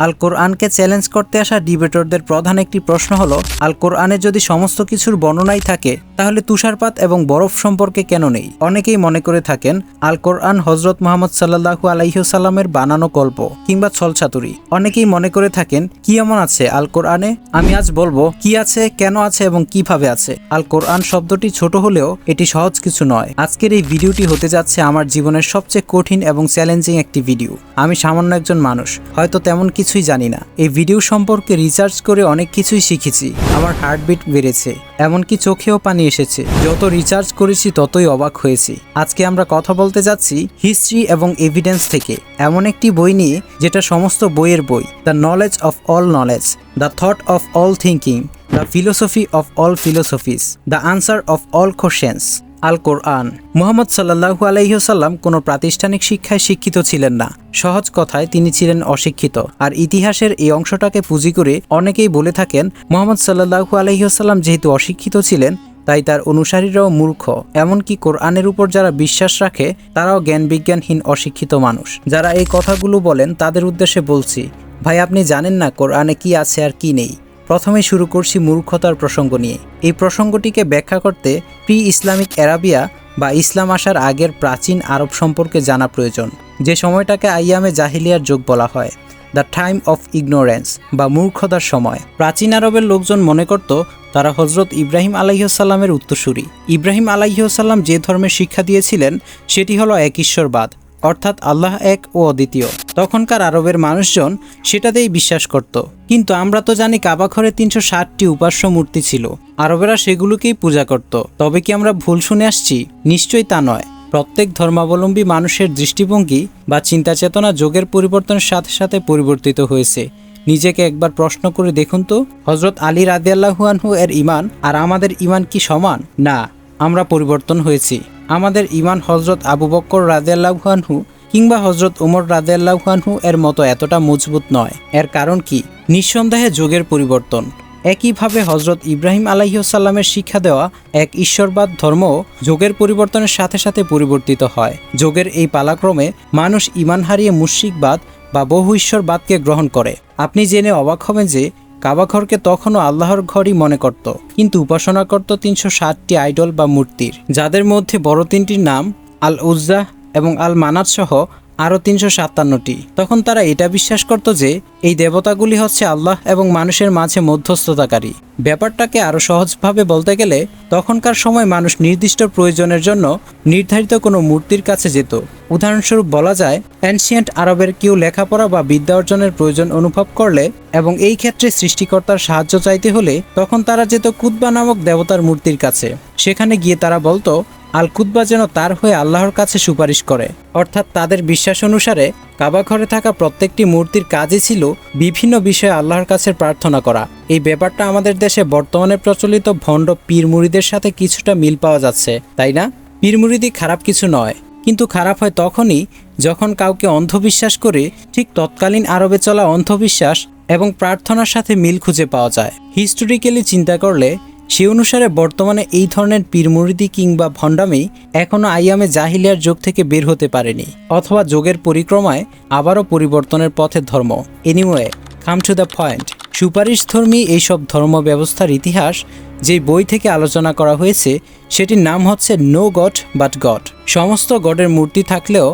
আল কোরআনকে চ্যালেঞ্জ করতে আসা ডিবেটরদের প্রধান একটি প্রশ্ন হলো, আল কোরআনে যদি সমস্ত কিছুর বর্ণনাই থাকে তাহলে তুষারপাত এবং বরফ সম্পর্কে কেন নেই? অনেকেই মনে করে থাকেন, আল কোরআন হজরত মোহাম্মদ সাল্লাহু আলাইসাল্লামের বানানো গল্প কিংবা ছলছাতুরি। অনেকেই মনে করে থাকেন, কি এমন আছে আল কোরআনে? আমি আজ বলব, কি আছে, কেন আছে এবং কীভাবে আছে? আল কোরআন শব্দটি ছোট হলেও এটি সহজ কিছু নয়। আজকের এই ভিডিওটি হতে যাচ্ছে আমার জীবনের সবচেয়ে কঠিন এবং চ্যালেঞ্জিং একটি ভিডিও। আমি সামান্য একজন মানুষ, হয়তো তেমন কিছুই জানি না। এই ভিডিও সম্পর্কে রিসার্চ করে অনেক কিছুই শিখেছি। আমার হার্টবিট বেড়েছে, এমনকি চোখেও পানি এসেছে। যত রিচার্জ করেছি, ততই অবাক হয়েছি। আজকে আমরা কথা বলতে যাচ্ছি হিস্ট্রি এবং এভিডেন্স থেকে। এমন একটি বই নিয়ে, যেটা সমস্ত বইয়ের বই। The knowledge of all knowledge the thought of all thinking the philosophy of all philosophies the answer of all questions Al Quran Muhammad সাল্লাহু আলাইসাল্লাম কোনো প্রাতিষ্ঠানিক শিক্ষায় শিক্ষিত ছিলেন না। সহজ কথায় তিনি ছিলেন অশিক্ষিত। আর ইতিহাসের এই অংশটাকে পুঁজি করে অনেকেই বলে থাকেন, মোহাম্মদ সাল্লাহু আলহিহাল্লাম যেহেতু অশিক্ষিত ছিলেন তাই তার অনুসারীরাও মূর্খ। এমনকি কোরআনের উপর যারা বিশ্বাস রাখে, তারাও জ্ঞান বিজ্ঞানহীন অশিক্ষিত মানুষ। যারা এই কথাগুলো বলেন, তাদের উদ্দেশ্যে বলছি, ভাই, আপনি জানেন না কোরআনে কি আছে আর কি নেই? প্রথমে শুরু করছি মূর্খতার প্রসঙ্গ নিয়ে। এই প্রসঙ্গটিকে ব্যাখ্যা করতে প্রি ইসলামিক অ্যারাবিয়া বা ইসলাম আসার আগের প্রাচীন আরব সম্পর্কে জানা প্রয়োজন। যে সময়টাকে আইয়ামে জাহিলিয়ার যুগ বলা হয়। দ্য টাইম অফ ইগনোরেন্স বা মূর্খতার সময়। প্রাচীন আরবের লোকজন মনে করত তারা হজরত ইব্রাহিম আলাইসাল্লামের উত্তরসূরি। ইব্রাহিম আলাইসাল্লাম যে ধর্মের শিক্ষা দিয়েছিলেন, সেটি হলো এক ঈশ্বরবাদ, অর্থাৎ আল্লাহ এক ও অদ্বিতীয়। তখনকার আরবের মানুষজন সেটাতেই বিশ্বাস করত। কিন্তু আমরা তো জানি কাবাঘরে তিনশো ষাটটি উপাস্য মূর্তি ছিল। আরবেরা সেগুলোকেই পূজা করত। তবে কি আমরা ভুল শুনে আসছি? নিশ্চয়ই তা নয়। প্রত্যেক ধর্মাবলম্বী মানুষের দৃষ্টিভঙ্গি বা চিন্তা চেতনা যোগের পরিবর্তনের সাথে সাথে পরিবর্তিত হয়েছে। নিজেকে একবার প্রশ্ন করে দেখুন তো হজরত আলী রাদিয়াল্লাহুয়ানহু এর ইমান আর আমাদের ইমান কি সমান? না, আমরা পরিবর্তন হয়েছি। আমাদের ইমান হজরত আবু বক্কর রাজিয়াল্লাহানহু কিংবা হজরত উমর রাজিয়াল্লাহানহু এর মতো এতটা মজবুত নয়। এর কারণ কি? নিঃসন্দেহে যোগের পরিবর্তন। একইভাবে হজরত ইব্রাহিম আলাইসাল্লামের শিক্ষা দেওয়া এক ঈশ্বরবাদ ধর্ম যোগের পরিবর্তনের সাথে সাথে পরিবর্তিত হয়। যোগের এই পালাক্রমে মানুষ ইমান হারিয়ে মুশিকবাদ বা বহু ঈশ্বরবাদকে গ্রহণ করে। আপনি জেনে অবাক হবেন যে কাবাঘরকে তখনও আল্লাহর ঘরই মনে করত। কিন্তু উপাসনা করত তিনশো ষাটটি আইডল বা মূর্তির। যাদের মধ্যে বড় তিনটির নাম আল উজ্জাহ এবং আল মানাত সহ আরও তিনশো সাতান্নটি। তখন তারা এটা বিশ্বাস করত যে, এই দেবতাগুলি হচ্ছে আল্লাহ এবং মানুষের মাঝে মধ্যস্থতাকারী। ব্যাপারটাকে আরও সহজভাবে বলতে গেলে, তখনকার সময় মানুষ নির্দিষ্ট প্রয়োজনের জন্য নির্ধারিত কোনো মূর্তির কাছে যেত। উদাহরণস্বরূপ বলা যায় অ্যানশিয়েন্ট আরবের কেউ লেখাপড়া বা বিদ্যা অর্জনের প্রয়োজন অনুভব করলে এবং এই ক্ষেত্রে সৃষ্টিকর্তার সাহায্য চাইতে হলে তখন তারা যেত কুদবা নামক দেবতার মূর্তির কাছে। সেখানে গিয়ে তারা বলতো আল কুতবা যেন তার হয়ে আল্লাহর কাছে সুপারিশ করে। অর্থাৎ তাদের বিশ্বাস অনুসারে কাবা ঘরে থাকা প্রত্যেকটি মূর্তির কাজই ছিল বিভিন্ন বিষয়ে আল্লাহর কাছে প্রার্থনা করা। এই ব্যাপারটা আমাদের দেশে বর্তমানে প্রচলিত ভণ্ড পীর মুড়িদের সাথে কিছুটা মিল পাওয়া যাচ্ছে, তাই না? পীর মুড়িদি খারাপ কিছু নয়, কিন্তু খারাপ হয় তখনই যখন কাউকে অন্ধবিশ্বাস করে ঠিক তৎকালীন আরবে চলা অন্ধবিশ্বাস এবং প্রার্থনার সাথে মিল খুঁজে পাওয়া যায়। হিস্টোরিক্যালি চিন্তা করলে সে অনুসারে বর্তমানে এই ধরনের পীরমুরিদি কিংবা ভণ্ডামি এখনও আইয়ামে জাহিলিয়ার যোগ থেকে বের হতে পারেনি, অথবা যোগের পরিক্রমায় আবারও পরিবর্তনের পথের ধর্ম। Anyway come to the point সুপারিশধর্মী এইসব ধর্ম ব্যবস্থার ইতিহাস যে বই থেকে আলোচনা করা হয়েছে, সেটির নাম হচ্ছে নো গড বাট গড সমস্ত গডের মূর্তি থাকলেও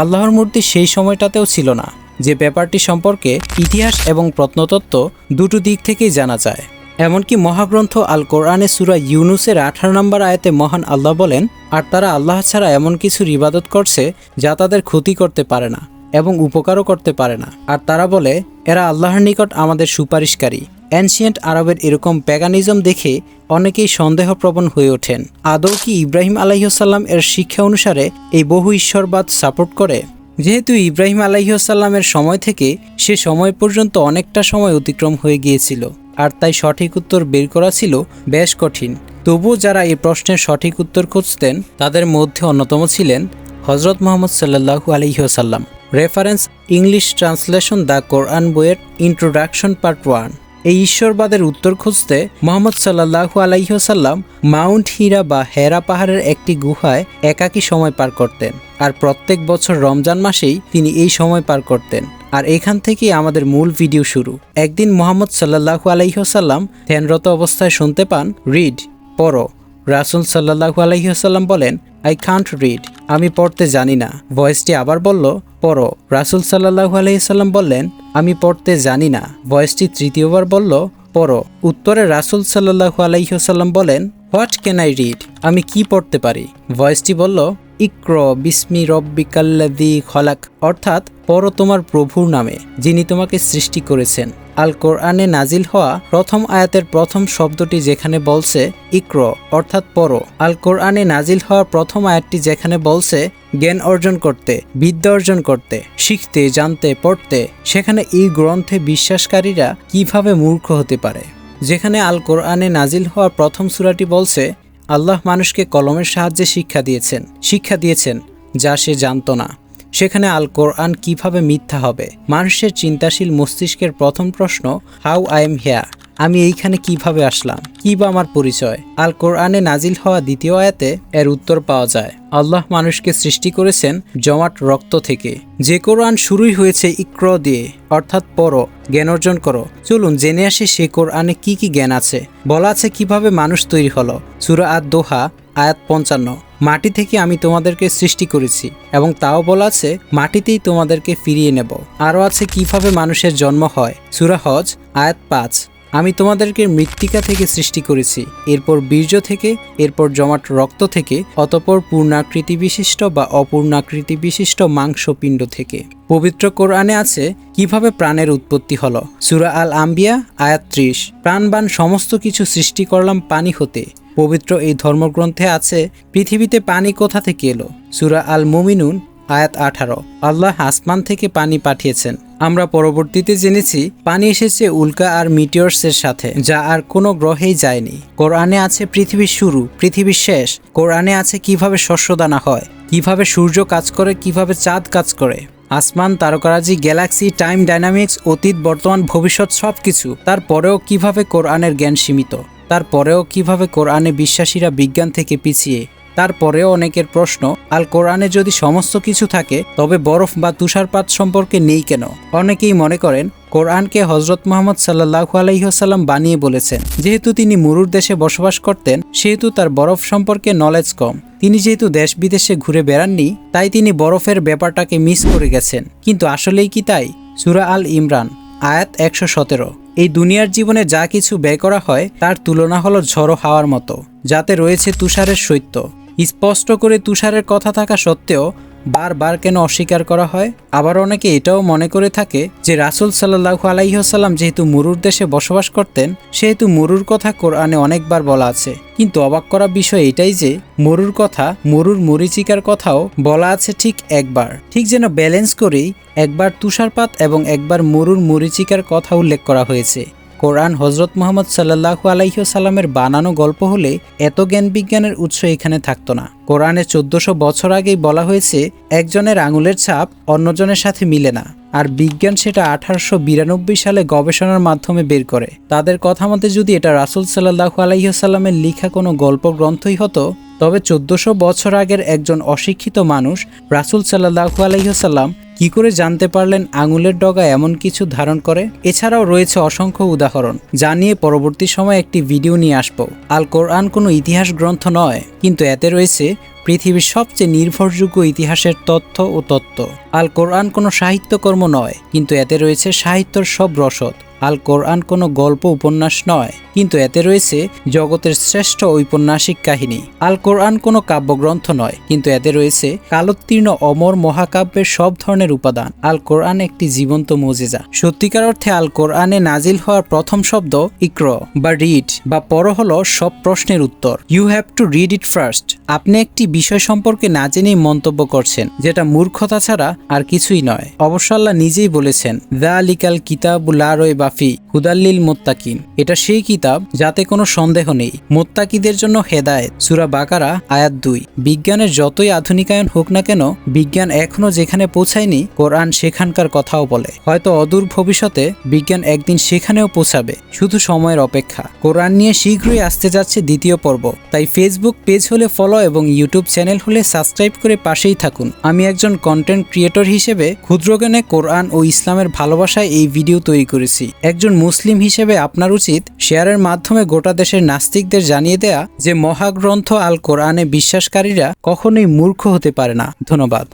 আল্লাহর মূর্তি সেই সময়টাতেও ছিল না। যে ব্যাপারটি সম্পর্কে ইতিহাস এবং প্রত্নতত্ত্ব দুটো দিক থেকেই জানা যায়। এমনকি মহাগ্রন্থ আল কোরআনে সুরা ইউনুসের আঠারো নম্বর আয়াতে মহান আল্লাহ বলেন, আর তারা আল্লাহ ছাড়া এমন কিছুর ইবাদত করছে যা তাদের ক্ষতি করতে পারে না এবং উপকারও করতে পারে না। আর তারা বলে, এরা আল্লাহর নিকট আমাদের সুপারিশকারী। অ্যানশিয়েন্ট আরবের এরকম প্যাগানিজম দেখে অনেকেই সন্দেহপ্রবণ হয়ে ওঠেন। আদৌ কি ইব্রাহিম আলাইসাল্লাম এর শিক্ষা অনুসারে এই বহু ঈশ্বরবাদ সাপোর্ট করে? যেহেতু ইব্রাহিম আলাইসাল্লামের সময় থেকে সে সময় পর্যন্ত অনেকটা সময় অতিক্রম হয়ে গিয়েছিল। আর তাই সঠিক উত্তর বের করা ছিল বেশ কঠিন। তবুও যারা এই প্রশ্নের সঠিক উত্তর খুঁজতেন, তাদের মধ্যে অন্যতম ছিলেন হজরত মোহাম্মদ সাল্লাহু আলহিহসাল্লাম reference English translation the Quran বইয়ের ইন্ট্রোডাকশন পার্ট ওয়ান এই ঈশ্বরবাদের উত্তর খুঁজতে মোহাম্মদ সাল্লাহু আলাইহসাল্লাম মাউন্ট হীরা বা হেরা পাহাড়ের একটি গুহায় একাকী সময় পার করতেন আর প্রত্যেক বছর রমজান মাসেই তিনি এই সময় পার করতেন। আর এখান থেকেই আমাদের মূল ভিডিও শুরু। একদিন মোহাম্মদ সাল্লাহু আলাইহসাল্লাম ধ্যানরত অবস্থায় শুনতে পান, রিড, পড়ো। রাসুল সাল্লাহু আলাইসাল্লাম বলেন, আই কান্ট রিড। আমি পড়তে জানি না। ভয়েসটি আবার বলল, পড়ো। রাসুল সাল্লাহু আলাইসাল্লাম বললেন, আমি পড়তে জানি না। ভয়েসটি তৃতীয়বার বলল, পড়ো। উত্তরে রাসুল সাল্লাহু আলাইসাল্লাম বলেন, হোয়াট ক্যান আই রিড? আমি কি পড়তে পারি? ভয়েসটি বলল, ইক্র বিস্মি রব্বিকাল্লাদি খলাক। অর্থাৎ পর তোমার প্রভুর নামে, যিনি তোমাকে সৃষ্টি করেছেন। আল কোরআনে নাজিল হওয়া প্রথম আয়াতের প্রথম শব্দটি যেখানে বলছে ইক্র, অর্থাৎ পর আল কোরআনে নাজিল হওয়া প্রথম আয়াতটি যেখানে বলছে জ্ঞান অর্জন করতে, বিদ্যা অর্জন করতে, শিখতে, জানতে, পড়তে, সেখানে এই গ্রন্থে বিশ্বাসকারীরা কীভাবে মূর্খ হতে পারে? যেখানে আল কোরআনে নাজিল হওয়া প্রথম সূরাটি বলছে, আল্লাহ মানুষকে কলমের সাহায্যে শিক্ষা দিয়েছেন শিক্ষা দিয়েছেন, যা সে জানত না। সেখানে আল কোরআন কীভাবে মিথ্যা হবে? মানুষের চিন্তাশীল মস্তিষ্কের প্রথম প্রশ্ন হাউ আই এম হেয়া আমি এইখানে কীভাবে আসলাম? কি বা আমার পরিচয়? আল কোরআনে নাজিল হওয়া দ্বিতীয় আয়াতে এর উত্তর পাওয়া যায়। আল্লাহ মানুষকে সৃষ্টি করেছেন জমাট রক্ত থেকে। যে কোরআন শুরুই হয়েছে, ইক্র দিয়ে অর্থাৎ পড়ো, জ্ঞান অর্জন করো। চলুন জেনে আসি সে কোরআনে কি কি জ্ঞান আছে। বলা আছে কীভাবে মানুষ তৈরি হলো। সুরা আদ দোহা আয়াত পঞ্চান্ন, মাটি থেকে আমি তোমাদেরকে সৃষ্টি করেছি এবং তাও বলা আছে, মাটিতেই তোমাদেরকে ফিরিয়ে নেব। আরও আছে কীভাবে মানুষের জন্ম হয়। সুরাহজ আয়াত পাঁচ। আমি তোমাদেরকে মৃত্তিকা থেকে সৃষ্টি করেছি, এরপর বীর্য থেকে, এরপর জমাট রক্ত থেকে, অতপর পূর্ণাকৃতি বিশিষ্ট বা অপূর্ণাকৃতি বিশিষ্ট মাংসপিণ্ড থেকে। পবিত্র কোরআনে আছে, কীভাবে প্রাণের উৎপত্তি হলো? সুরা আল আম্বিয়া আয়াত ত্রিশ। প্রাণবান সমস্ত কিছু সৃষ্টি করলাম পানি হতে। পবিত্র এই ধর্মগ্রন্থে আছে, পৃথিবীতে পানি কোথা থেকে এলো? সুরা আল মুমিনুন আয়াত আঠারো। আল্লাহ আসমান থেকে পানি পাঠিয়েছেন। আমরা পরবর্তীতে জেনেছি, পানি এসেছে উল্কা আর মিটিয়র্সের সাথে, যা আর কোনো গ্রহেই যায়নি। কোরআনে আছে পৃথিবীর শুরু, পৃথিবীর শেষ। কোরআনে আছে কীভাবে শস্যদানা হয়, কীভাবে সূর্য কাজ করে, কীভাবে চাঁদ কাজ করে। আসমান, তারকারাজি, গ্যালাক্সি, টাইম ডাইনামিক্স, অতীত, বর্তমান, ভবিষ্যৎ সব কিছু তারপরেও কীভাবে কোরআনের জ্ঞান সীমিত, তারপরেও কীভাবে কোরআনে বিশ্বাসীরা বিজ্ঞান থেকে পিছিয়ে তারপরেও অনেকের প্রশ্ন, আল কোরআনে যদি সমস্ত কিছু থাকে, তবে বরফ বা তুষারপাত সম্পর্কে নেই কেন? অনেকেই মনে করেন, কোরআনকে হজরত মোহাম্মদ সাল্লাহু আলহিহাসাল্লাম বানিয়ে বলেছেন। যেহেতু তিনি মুরুর দেশে বসবাস করতেন, সেহেতু তার বরফ সম্পর্কে নলেজ কম। তিনি যেহেতু দেশ বিদেশে ঘুরে বেড়াননি, তাই তিনি বরফের ব্যাপারটাকে মিস করে গেছেন। কিন্তু আসলেই কি তাই? সুরা আল ইমরান, আয়াত একশো সতেরো। এই দুনিয়ার জীবনে যা কিছু ব্যয় করা হয়, তার তুলনা হলো ঝড়ো হাওয়ার মতো, যাতে রয়েছে তুষারের শৈত্য স্পষ্ট করে তুষারের কথা থাকা সত্ত্বেও বারবার কেন অস্বীকার করা হয়? আবার অনেকে এটাও মনে করে থাকে যে রাসুল সাল্লাহু আলাইসাল্লাম যেহেতু মুরুর দেশে বসবাস করতেন, সেহেতু মুরুর কথা কোরআনে অনেকবার বলা আছে। কিন্তু অবাক করা বিষয় এটাই যে মরুর কথা, মরুর মরিচিকার কথাও বলা আছে ঠিক একবার। ঠিক যেন ব্যালেন্স করেই একবার তুষারপাত এবং একবার মরুর মরিচিকার কথা উল্লেখ করা হয়েছে। কোরআন হজরত মোহাম্মদ সাল্লাহু আলাইসাল্লামের বানানো গল্প হলে এত জ্ঞান বিজ্ঞানের উৎস এখানে থাকতো না। কোরআনে চোদ্দশো বছর আগেই বলা হয়েছে, একজনের আঙুলের ছাপ অন্যজনের সাথে মিলে না, আর বিজ্ঞান সেটা আঠারোশো বিরানব্বই সালে গবেষণার মাধ্যমে বের করে। তাদের কথা মতে যদি এটা রাসুল সাল্লাহু আলাইসাল্লামের লিখা কোনো গল্প গ্রন্থই হতো তবে চোদ্দশো বছর আগের একজন অশিক্ষিত মানুষ রাসুল সাল্লাহু আলাইসাল্লাম কি করে জানতে পারলেন আঙুলের ডগা এমন কিছু ধারণ করে? এছাড়াও রয়েছে অসংখ্য উদাহরণ। যা নিয়ে পরবর্তী সময় একটি ভিডিও নিয়ে আসব। আল কোরআন কোনো ইতিহাস গ্রন্থ নয়, কিন্তু এতে রয়েছে পৃথিবীর সবচেয়ে নির্ভরযোগ্য ইতিহাসের তথ্য ও তত্ত্ব। আল কোরআন কোনো সাহিত্যকর্ম নয়, কিন্তু এতে রয়েছে সাহিত্যর সব রসদ। আল কোরআন কোনো গল্প উপন্যাস নয়, কিন্তু এতে রয়েছে জগতের শ্রেষ্ঠ ঔপন্যাসিক কাহিনী। আল কোরআন কোনো কাব্যগ্রন্থ নয়, কিন্তু এতে রয়েছে কালোত্তীর্ণ অমর মহাকাব্যের সব ধরনের উপাদান। আল কোরআন একটি জীবন্ত মজেজা। সত্যিকার অর্থে আল কোরআনে নাজিল হওয়ার প্রথম শব্দ ইক্র বা রিড বা পর হলো সব প্রশ্নের উত্তর। You have to read it first আপনি একটি বিষয় সম্পর্কে না জেনেই মন্তব্য করছেন, যেটা মূর্খতা ছাড়া আর কিছুই নয়। অবশ্য আল্লাহ নিজেই বলেছেন দ্য আলিকাল কিতাবুল্লারয় বা কাফি হুদাল্লিল মোত্তাকিন। এটা সেই কিতাব যাতে কোনো সন্দেহ নেই। মোত্তাকিদের জন্য হেদায়েত, সুরা বাকারা, আয়াত দুই। বিজ্ঞানের যতই আধুনিকায়ন হোক না কেন, বিজ্ঞান এখনও যেখানে পৌঁছায়নি, কোরআন সেখানকার কথাও বলে। হয়তো অদূর ভবিষ্যতে বিজ্ঞান একদিন সেখানেও পৌঁছাবে, শুধু সময়ের অপেক্ষা। কোরআন নিয়ে শীঘ্রই আসতে যাচ্ছে দ্বিতীয় পর্ব। তাই ফেসবুক পেজ হলে ফলো এবং ইউটিউব চ্যানেল হলে সাবস্ক্রাইব করে পাশেই থাকুন। আমি একজন কন্টেন্ট ক্রিয়েটর হিসেবে ক্ষুদ্রজ্ঞানে কোরআন ও ইসলামের ভালোবাসায় এই ভিডিও তৈরি করেছি। একজন মুসলিম হিসেবে আপনার উচিত শেয়ারের মাধ্যমে গোটা দেশের নাস্তিকদের জানিয়ে দেয়া যে মহাগ্রন্থ আল কোরআনে বিশ্বাসকারীরা কখনোই মূর্খ হতে পারে না। ধন্যবাদ।